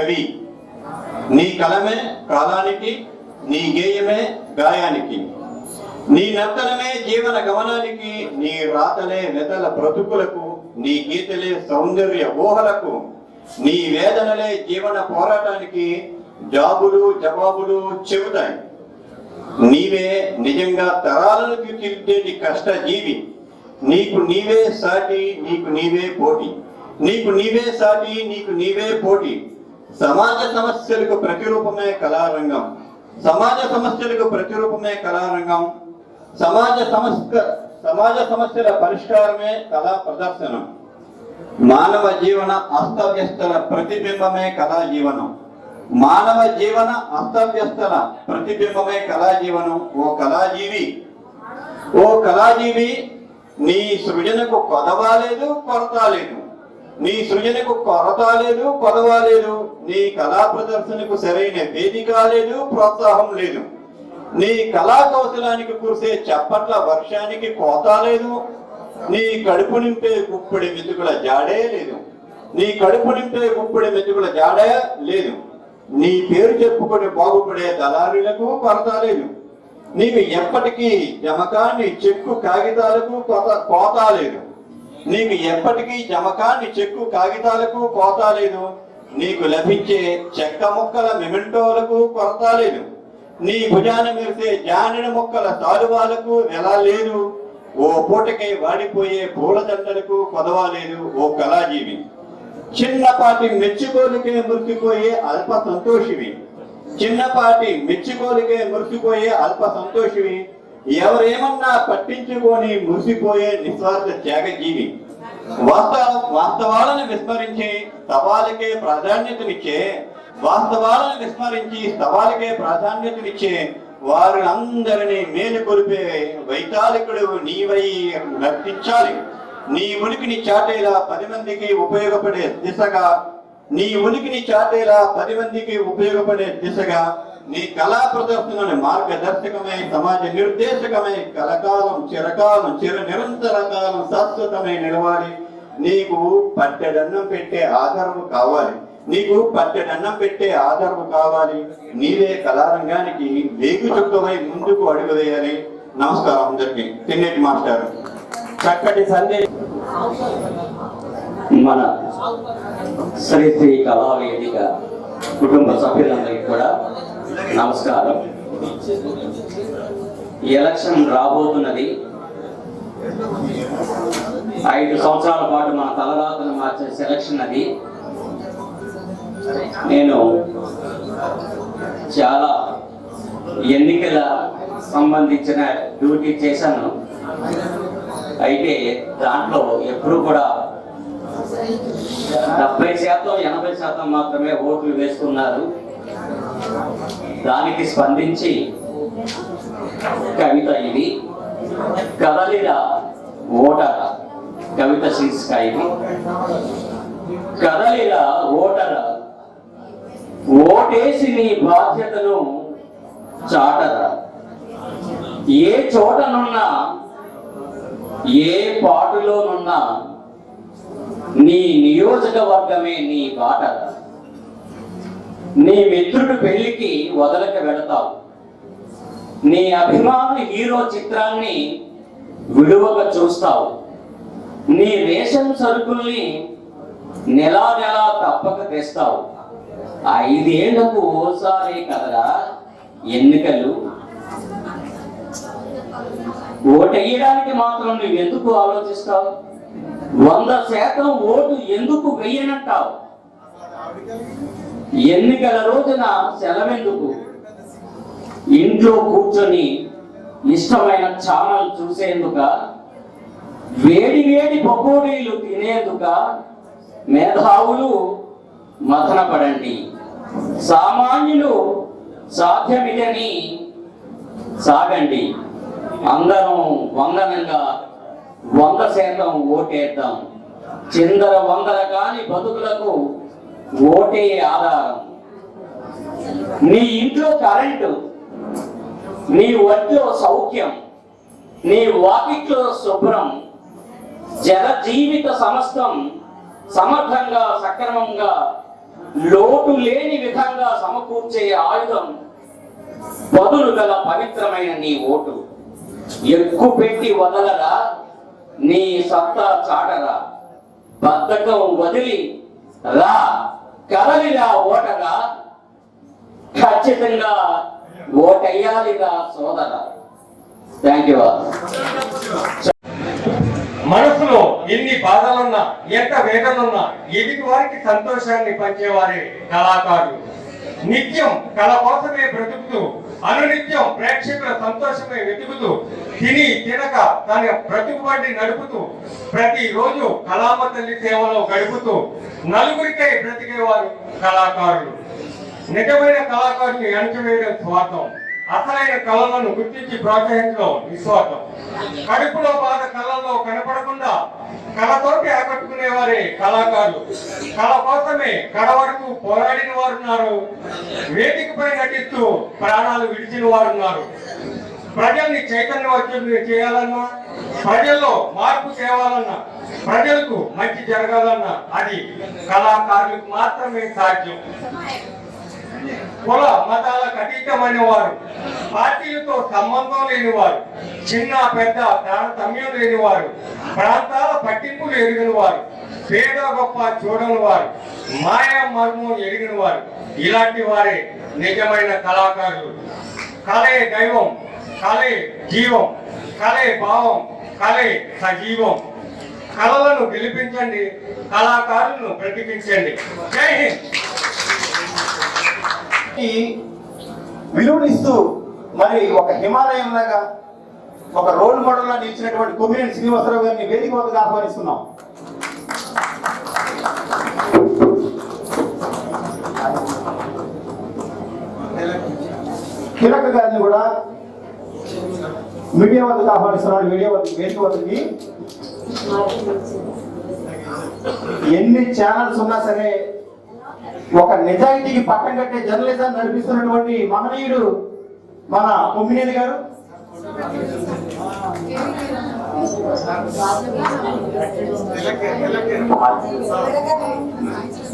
కవి. నీ కలమే కాలానికి నీ గేయమే గాయానికి. నీ నర్తనమే జీవన గమనానికి నీ రాతలే వెతల బ్రతుకులకు నీ గీతలే సౌందర్య ఊహలకు. నీ వేదనలే జీవన పోరాటానికి జాబులు జవాబులు చెబుతాయి. నీవే నిజంగా తరాలను తీర్చిదిద్దేటి కష్టజీవి. నీకు నీవే సాటి నీకు నీవే పోటీ. నీకు నీవే సాటి నీకు నీవే పోటీ. సమాజ సమస్యలకు ప్రతిరూపమే కళారంగం. సమాజ సమస్యలకు ప్రతిరూపమే కళారంగం. సమాజ సమస్య సమాజ సమస్యల పరిష్కారమే కళా ప్రదర్శనం. మానవ జీవన అస్తవ్యస్తల ప్రతిబింబమే కళా జీవనం. మానవ జీవన అస్తవ్యస్తల ప్రతిబింబమే కళా జీవనం. ఓ కళాజీవి ఓ కళాజీవి నీ సృజనకు కొదవాలేదు కొరత లేదు. నీ సృజనకు కొరత లేదు కొదవ లేదు. నీ కళా ప్రదర్శనకు సరైన వేదిక లేదు ప్రోత్సాహం లేదు. నీ కళా కౌశలానికి కురిసే చప్పట్ల వర్షానికి కోత లేదు. నీ కడుపు నింపే గుప్పిడి మెతుకుల జాడే లేదు. నీ కడుపు నింపే గుప్పిడి మెతుకుల జాడే లేదు. నీ పేరు చెప్పుకొని బాగుపడే దళారులకు కొరత లేదు. నీకు ఎప్పటికీ జమకాన్ని చెక్కు కాగితాలకు కోత కోత లేదు. నీకు ఎప్పటికీ జమకాన్ని చెక్కు కాగితాలకు కోత లేదు. నీకు లభించే చెక్క ముక్కల మిమింటోలకు కొరత లేదు. నీ భుజాన మెరిసే జానిన మొక్కల తాలువాలకు వెల లేదు. ఓ పూటకై వాడిపోయే పూలదండలకు కొదవా లేదు ఓ కళాజీవి. చిన్నపాటి మెచ్చుకోలికే మురిసిపోయే అల్ప సంతోషివి. చిన్నపాటి మెచ్చుకోలికే మురిసిపోయే అల్ప సంతోషివి. ఎవరేమన్నా పట్టించుకొని మురిసిపోయే నిస్వార్థ త్యాగజీవి. వాస్తవ వాస్తవాలను విస్మరించి సవాలకే ప్రాధాన్యతనిచ్చే వాస్తవాలను విస్మరించి సవాలకే ప్రాధాన్యతనిచ్చే వారి అందరినీ మేలు కొలిపే వైతాళికుడు నీవై నర్తించాలి. నీ ఉనికిని చాటేలా పది మందికి ఉపయోగపడే దిశగా నీ ఉనికిని చాటేలా పది మందికి ఉపయోగపడే దిశగా నీ కళా ప్రదర్శనని మార్గదర్శకమై సమాజ నిర్దేశకమై కలకాలం చిరకాలం చిర నిరంతర కాలం శాశ్వతమై నిలవాలి. నీకు పట్టెడన్నం పెట్టే ఆధారము కావాలి. నీకు పట్టెడన్నం పెట్టే ఆధారము కావాలి. నీవే కళారంగానికి వేగు చుక్కమై ముందుకు అడుగు వేయాలి. నమస్కారం అందరికి. తిన్నేటి మాస్టర్. చక్కటి సందేశం మన శ్రీ శ్రీ కళావేదిక కుటుంబ సభ్యులందరికీ కూడా నమస్కారం. ఎలక్షన్ రాబోతున్నది ఐదు సంవత్సరాల పాటు మన తలరాతను మార్చే సెలక్షన్ అది. నేను చాలా ఎన్నికల సంబంధించిన డ్యూటీ చేశాను. అయితే దాంట్లో ఎప్పుడు కూడా డెబ్బై శాతం ఎనభై శాతం మాత్రమే ఓట్లు వేస్తున్నారు. దానికి స్పందించి కవిత ఇది. కదలిన ఓటర కవిత శీర్షిక ఇది కదలిన ఓటర ఓటేసి నీ బాధ్యతను చాటరా. ఏ చోటనున్నా ఏ పాటులోనున్నా నీ నియోజకవర్గమే నీ బాటరా. నీ మిత్రుడు పెళ్ళికి వదలక వెళతావు. నీ అభిమాన హీరో చిత్రాన్ని విడువక చూస్తావు. నీ రేషన్ సరుకుల్ని నెలా నెలా తప్పక తెస్తావు. ఐదేళ్ళకు ఓసారి కదరా ఎన్నికలు? ఓటెయ్యడానికి మాత్రం నువ్వు ఎందుకు ఆలోచిస్తావు? వంద శాతం ఓటు ఎందుకు వెయ్యనంటావు? ఎన్నికల రోజున సెలవెందుకు? ఇంట్లో కూర్చొని ఇష్టమైన ఛానల్ చూసేందుక? వేడి వేడి పకోడీలు తినేందుక? మేధావులు మథనపడండి. సామాన్యులు సాధ్యమిదని సాగండి. అందరం వందనంగా వంద శాతం ఓటేద్దాం. చిందర వందల కాని బతుకులకు ఓటే ఆధారం. నీ ఇంట్లో కరెంటు నీ ఒంట్లో సౌఖ్యం నీ వాకిట్లో శుభ్రం జన జీవిత సమస్తం సమర్థంగా సక్రమంగా లోటు లేని విధంగా సమకూర్చే ఆయుధం బదులు గల పవిత్రమైన నీ ఓటు. ఎక్కు పెట్టి వదలరా నీ సత్తా చాటరా. బద్ధకం వదిలి రా. కదలిరా ఓటగా ఖచ్చితంగా ఓటయ్యాలిగా సోదర. థ్యాంక్ యూ మనసులో ఎన్ని బాధలున్నా ఎంత వేదనున్నా ఎదుటి వారికి సంతోషాన్ని పంచేవారే కళాకారులు. నిత్యం కళ కోసమే బ్రతుకుతూ అనునిత్యం ప్రేక్షకుల సంతోషమే వెతుకుతూ తిని తినక తన బ్రతుకుబడి నడుపుతూ ప్రతిరోజు కళామ తల్లి సేవలో గడుపుతూ నలుగురికై బ్రతికేవారు కళాకారులు. నిజమైన కళాకారుని అణచివేయడం స్వార్థం. అసలైన కళలను గుర్తించి ప్రోత్సహించడం నిస్వార్థం. కడుపులో బాధ కళల్లో కనపడకుండా కళతోటి ఆకట్టుకునేవారే కళాకారులు. కళ కోసమే కళ వరకు పోరాడిన వారు ఉన్నారు. వేదికపై నటిస్తూ ప్రాణాలు విడిచిన వారు ఉన్నారు. ప్రజల్ని చైతన్యవంతం చేయాలన్నా ప్రజల్లో మార్పు తేవాలన్నా ప్రజలకు మంచి జరగాలన్నా అది కళాకారులకు మాత్రమే సాధ్యం. కుల మతాలకు అతీతమైన వారు పార్టీలతో సంబంధం లేని వారు చిన్న పెద్ద తారతమ్యం లేని వారు ప్రాంతాల పట్టింపులు ఎరిగిన వారు పేద గొప్ప చూడని వారు మాయా మర్మం ఎరిగిన వారు ఇలాంటి వారే నిజమైన కళాకారులు. కళే దైవం కళే జీవం కళే భావం కళే సజీవం. కళలను గెలిపించండి కళాకారులను బ్రతికించండి. జై హింద్! విలువనిస్తూ మరి ఒక హిమాలయం లాగా ఒక రోల్ మోడల్ లా నిలిచినటువంటి కొమ్మినేని శ్రీనివాసరావు గారిని వేదిక వద్దకు ఆహ్వానిస్తున్నాం. కిరక్ గారిని కూడా మీడియా వద్దకు ఆహ్వానిస్తున్నాడు మీడియా వద్ద వేదిక వద్దకి. ఎన్ని ఛానల్స్ ఉన్నా సరే ఒక నిజాయితీకి పట్టం కట్టే జర్నలిజం నడిపిస్తున్నటువంటి మహనీయుడు మన కొమ్మినేని గారు.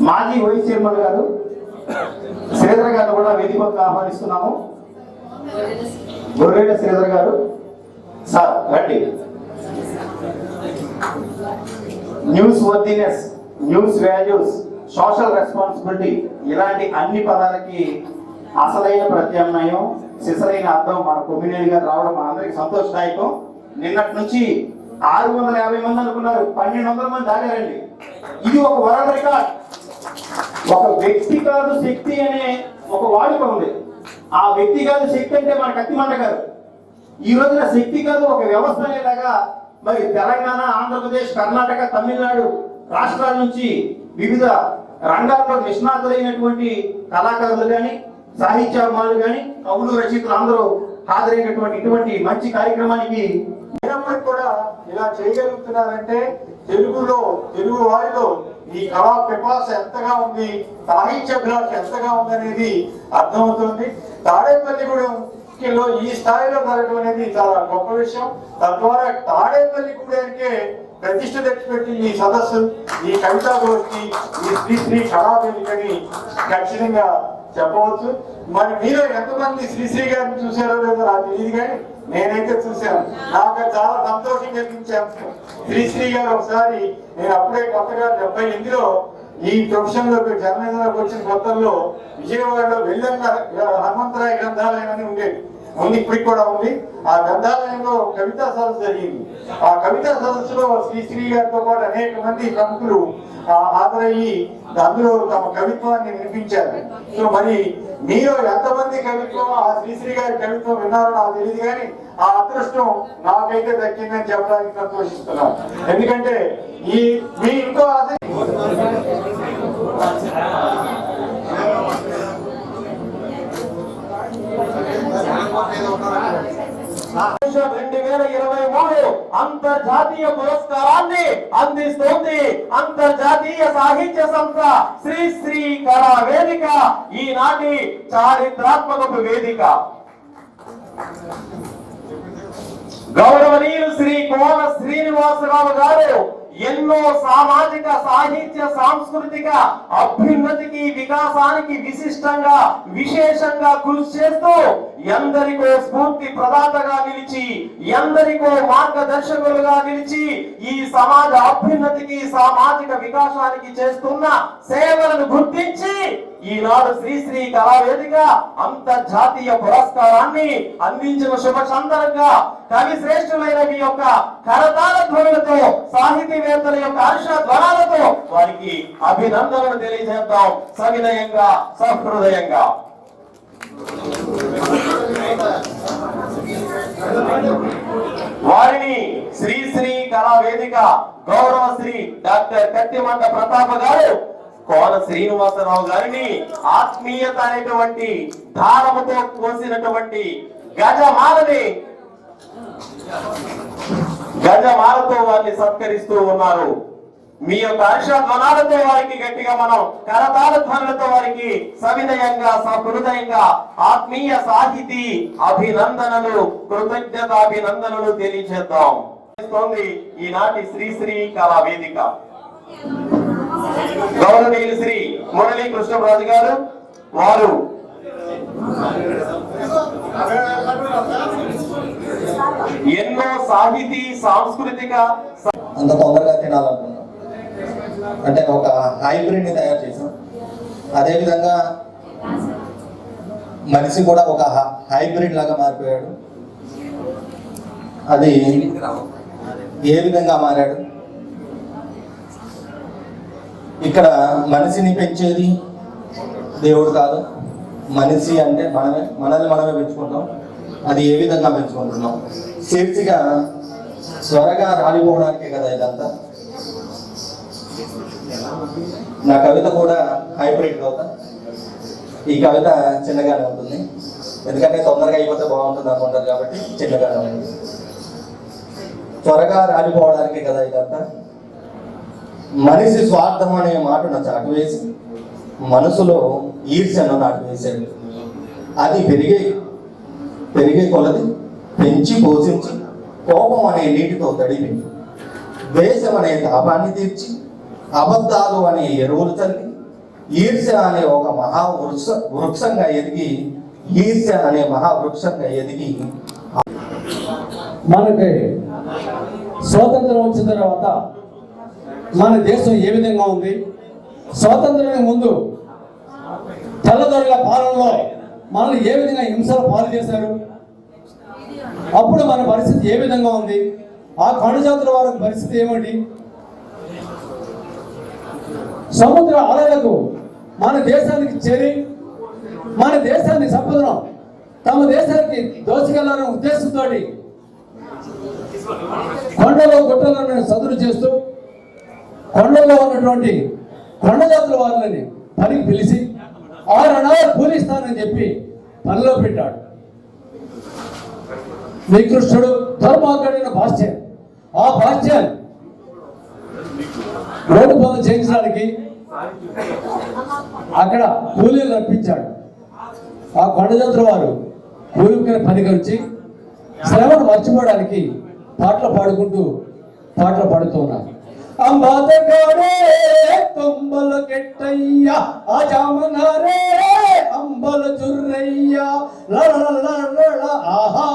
మాజీ వైస్ చైర్మన్ గారు శ్రీధర్ గారు కూడా వేదికకు ఆహ్వానిస్తున్నాము. గొర్రెడ శ్రీధర్ గారు సార్ రండి. News worthiness news values. Social responsibility ఇలాంటి అన్ని పదాలకి అసలైన ప్రత్యామ్నాయం సిసలైన అర్థం మన కొమ్మినేని గారు రావడం మనందరికి సంతోషదాయకం. నిన్నటి నుంచి ఆరు వందల యాభై మంది అనుకున్నారు పన్నెండు వందల మంది దాటారండి. ఇది ఒక వరల్డ్ రికార్డ్. ఒక వ్యక్తి కాదు శక్తి అనే ఒక వాడుక ఉంది. ఆ వ్యక్తి కాదు శక్తి అంటే మన కత్తిమంట కాదు. ఈ రోజున శక్తి కాదు ఒక వ్యవస్థ అనేలాగా మరి తెలంగాణ ఆంధ్రప్రదేశ్ కర్ణాటక తమిళనాడు రాష్ట్రాల నుంచి వివిధ రంగాల్లో నిష్ణాతులైనటువంటి కళాకారులు కానీ సాహిత్యాభిమానులు కానీ కవులు రచయితలు అందరూ హాజరైనటువంటి ఇటువంటి మంచి కార్యక్రమానికి అయినప్పటికీ కూడా ఇలా చేయగలుగుతున్నారంటే తెలుగులో తెలుగు వారిలో ఈ కళా పిపాస ఎంతగా ఉంది సాహిత్యాభిలాష ఎంతగా ఉంది అనేది అర్థమవుతుంది. తాడేపల్లిగూడెంలో ఈ స్థాయిలో జరగడం అనేది చాలా గొప్ప విషయం. తద్వారా తాడేపల్లిగూడెంకే ప్రతిష్ట తెచ్చిపెట్టింది ఈ సదస్సు ఈ కవితా గోష్ఠి ఈ శ్రీ శ్రీ కళావేదికని ఖచ్చితంగా చెప్పవచ్చు. మరి మీరు ఎంతమంది శ్రీశ్రీ గారిని చూసారో లేదో నాకు తెలియదు కానీ నేనైతే చూశాను. నాకు చాలా సంతోషం కలిగించాను శ్రీశ్రీ గారు ఒకసారి నేను అప్పుడే కొత్తగా డెబ్బై ఎనిమిదిలో ఈ ప్రొఫెషన్లో జర్నలిజంలోకి వచ్చిన కొత్తల్లో విజయవాడలో వెళ్ళంగా హనుమంతరాయ గ్రంథాలయం అని ఉండేది. ఉంది ఇప్పటికి కూడా ఉంది. ఆ గ్రంథాలయంలో కవితా సదస్సు జరిగింది. ఆ కవితా సదస్సులో శ్రీశ్రీ గారితో పాటు అనేక మంది ప్రముఖులు ఆ, హాజరయ్యి అందులో తమ కవిత్వాన్ని వినిపించారు. సో మరి మీరు ఎంతమంది కవిత్వం ఆ శ్రీశ్రీ గారి కవిత్వం విన్నారో నాకు తెలియదు కానీ ఆ అదృష్టం నాకైతే దక్కిందని చెప్పడానికి సంతోషిస్తున్నాను. ఎందుకంటే ఈ మీ ఇంకో ఆశ రెండు వేల ఇరవై మూడు అంతర్జాతీయ పురస్కారాన్ని అందిస్తోంది అంతర్జాతీయ సాహిత్య సంస్థ శ్రీ శ్రీ కళా వేదిక ఈనాటి చారిత్రాత్మక వేదిక. గౌరవనీయులు శ్రీ కోన శ్రీనివాసరావు గారు ఎన్నో సామాజిక సాహిత్య సాంస్కృతిక అభ్యున్నతికి వికాసానికి విశిష్టంగా విశేషంగా కృషి చేస్తూ ఎందరికో స్ఫూర్తి ప్రదాతగా నిలిచి ఎందరికో మార్గదర్శకులుగా నిలిచి ఈ సమాజ అభ్యున్నతికి సామాజిక వికాసానికి చేస్తున్న సేవలను గుర్తించి ఈనాడు శ్రీశ్రీ కళావేదిక అంతర్జాతీయ పురస్కారాన్ని అందించిన శుభ సందర్భంగా కవి శ్రేష్ఠులైన మీ యొక్క కరతాల ధ్వనులతో సాహితీవేత్తల యొక్క హర్ష ధ్వనాలతో వారికి అభినందనలు తెలియజేద్దాం. సవినయంగా సహృదయంగా. వారిని శ్రీశ్రీ కళావేదిక గౌరవ శ్రీ డాక్టర్ కత్తిమంట ప్రతాప గారు కోల శ్రీనివాసరావు గారిని ఆత్మీయత అనేటువంటి దారముతో కోసినటువంటి గజమాలని గజమాలతో వారిని సత్కరిస్తూ ఉన్నారు. మీ యొక్క హర్షధ్వనాలతో వారికి గట్టిగా మనం కరతాళ ధ్వనులతో వారికి సవినయంగా సహృదయంగా ఆత్మీయ సాహితీ అభినందనలు కృతజ్ఞతాభినందనలు తెలియజేద్దాం. ఈనాటి శ్రీ శ్రీ కళా వేదిక గౌరవనీయులు శ్రీ మురళీ కృష్ణరాజు గారు వారు ఎన్నో సాహితీ సాంస్కృతిక అంత తొందరగా తినాలనుకున్నాం. అంటే ఒక హైబ్రిడ్ని తయారు చేసాం అదేవిధంగా మనిషి కూడా ఒక హైబ్రిడ్ లాగా మారిపోయాడు. అది ఏ విధంగా మారాడు? ఇక్కడ మనిషిని పెంచేది దేవుడు కాదు. మనిషి అంటే మనమే మనల్ని మనమే పెంచుకుంటాం. అది ఏ విధంగా పెంచుకుంటున్నాం? శీర్షిగా త్వరగా రాలిపోవడానికే కదా ఇదంతా. నా కవిత కూడా హైబ్రిడ్ కవిత ఈ కవిత చిన్నగానే ఉంటుంది. ఎందుకంటే తొందరగా అయిపోతే బాగుంటుంది అనుకుంటారు కాబట్టి చిన్నగానే ఉంది త్వరగా రాలిపోవడానికే కదా ఇదంతా. మనిషి స్వార్థం అనే మాటను చాటువేసి మనసులో ఈర్ష్యను నాటువేశాడు అది పెరిగే పెరిగే కొలది పెంచి పోషించి కోపం అనే నీటితో తడిపి ద్వేషం అనే తాపాన్ని తీర్చి అబద్ధాలు అనే ఎరువులు చల్లి ఈర్ష్య అనే ఒక మహా వృక్ష వృక్షంగా ఎదిగి ఈర్ష్య అనే మహావృక్షంగా ఎదిగి మనకి స్వాతంత్రం వచ్చిన తర్వాత మన దేశం ఏ విధంగా ఉంది? స్వాతంత్రానికి ముందు తెల్లదొరల పాలనలో మనల్ని ఏ విధంగా హింసలు పాలు చేశారు? అప్పుడు మన పరిస్థితి ఏ విధంగా ఉంది? ఆ కణజాతుల వారి పరిస్థితి ఏమిటి సముద్ర ఆలయాలకు మన దేశానికి చేరి మన దేశాన్ని సంపదను తమ దేశానికి దోచుకెళ్ళాలనే ఉద్దేశంతో కొండలో గుట్టలను సదురు చేస్తూ కొండల్లో ఉన్నటువంటి కొండ జాతుల వారిని పనికి పిలిచి ఆరు అణాలు కూలిస్తానని చెప్పి పనిలో పెట్టాడు. శ్రీకృష్ణుడు ధర్మాకడైన భాష్యం. ఆ భాష్యం రోడ్డు పనులు చేయించడానికి అక్కడ కూలీలు రప్పించాడు ఆ కొండజంత్ర వారు కూలికి పనికి వచ్చి శ్రమను మర్చిపోవడానికి పాటలు పాడుకుంటూ పాటలు పాడుతూ ఉన్నారు. అంబాతగాడే తొంబల కెట్టయ్య ఆ జామనారే అంబల చుర్రయ్య లళలళళ ఆహా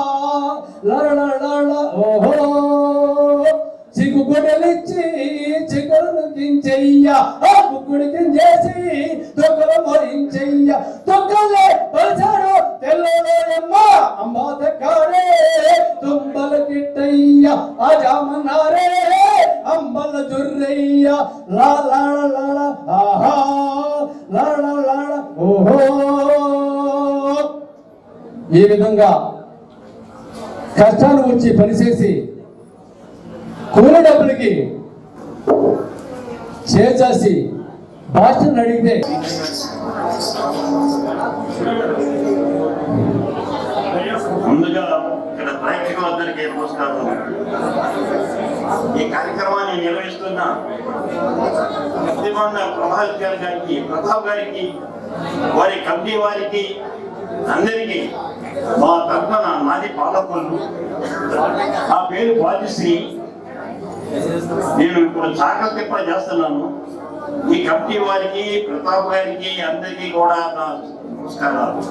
లళలళళ ఓహో. చిక్కు గుడ్డలిచ్చి చిక్కులను కించెయ్య ఆ కుక్కుడి కించేసి తొక్కలు మరించెయ్య తొక్కలే పలిచాడు తెల్లలోయమ్మ అంబాత కాడే తుంబల కిట్టయ్య ఆ జామన్నారే లా లా లా లా, ఆహా లా లా లా ఓహో. ఈ విధంగా కష్టాలు వచ్చి పనిచేసి కూలి డబ్బులకి చేసేసి భాషను అడిగితే ముందుగా ఇక్కడ ప్రేక్షకులందరికీ నమస్కారం. ఈ కార్యక్రమం నిర్వహిస్తున్న ప్రతిబంధ ప్రభాస్ గారి గారికి ప్రతాప్ గారికి వారి కమిటీ వారికి అందరికీ మా తరఫున నాది పాలకొల్లు. ఆ పేరు బాధ్యశ్రీ నేను ఇప్పుడు చాకలి తిప్ప చేస్తున్నాను. ఈ కమిటీ వారికి ప్రతాప్ గారికి అందరికీ కూడా నా నమస్కారాలు.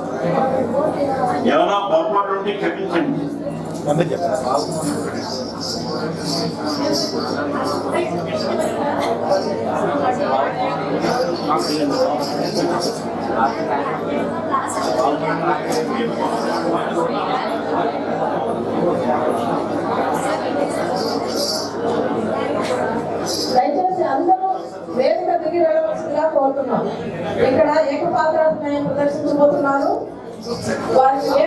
ఏమైనా పొరపాటు ఉంటే క్షమించండి. దయచేసి అందరూ వేదిక దిగి వెళ్ళవలసిందిగా కోరుతున్నాం. ఇక్కడ ఏకపాత్రాభినయం ప్రదర్శించబోతున్నారు. వారికి ఏ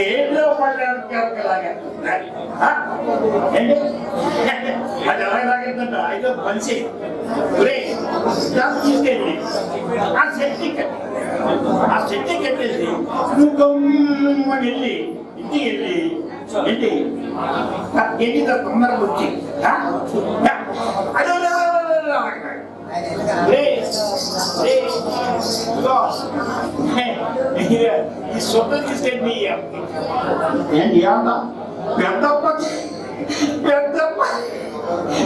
ఏదో పడడానికి అలాగే అది ఎలా లాగేదంట అయితే మనిషి. తీసుకెళ్ళి. ఆ శక్తి ఆ శక్తి కట్టేసి నువ్వు గమ్మున వెళ్ళి ఇంటికి వెళ్ళి ఏంటి? ఏంటి తొందర వచ్చి అదే ఏంటి అంట పెద్దప్ప పెద్దప్ప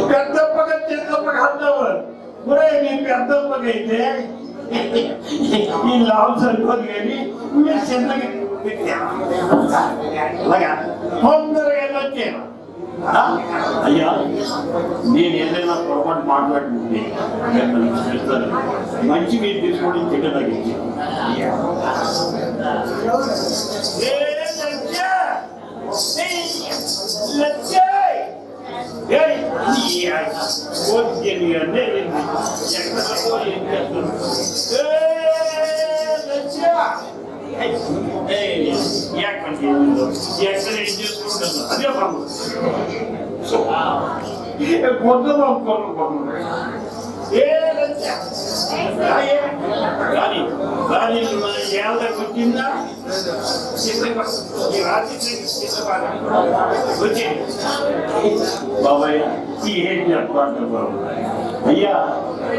పెద్దప్పగా చిన్నప్పగా అన్నావు ఒరే నీ పెద్దప్పకైతే ఈ లాభం సరిపోదు కానీ మీరు చిన్నగా అలాగా తొందరగా వెళ్ళొచ్చాను ఆ? అయ్యా నేను ఏదైనా పొరపాటు మాట్లాడుతుంది చెప్తాను మంచి మీరు తీసుకోవడం తిట్టడానికి ఎక్కడ ఏం చేసుకుంటాను అదే పనులు కొట్టదు కొట్టదు కానీ కానీ ఏళ్ళకి వచ్చిందా ఈ రాత్రి వచ్చి బాబాయ్ బాబు అయ్యా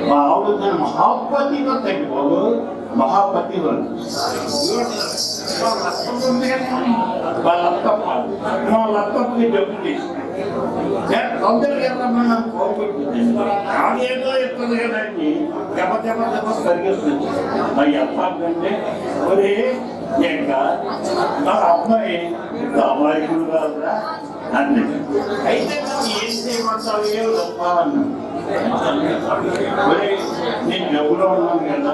మా ఆవిడ మహాపతి తగ్గి బాబు మహాపతి మా లత్తప్పకి డబ్బు తీసుకుని తొందరగా రమ్మన్నా కోరుకుంటుంది అదేదో ఎత్తుంది కదండి దెబ్బ దెబ్బ దెబ్బ మరి ఎట్లాంటే ఇంకా అమ్మాయి అమాయకుడు కాదురా అన్నది అయితే ఏం చేయమంటావు ఏం నేను ఎవరో ఉన్నాను కదా.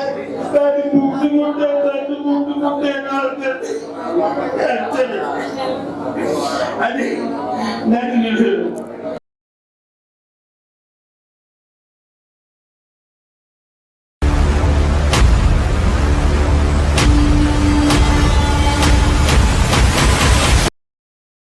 beni buldu burada, beni buldu burada yanardı. Hani ne diyorum?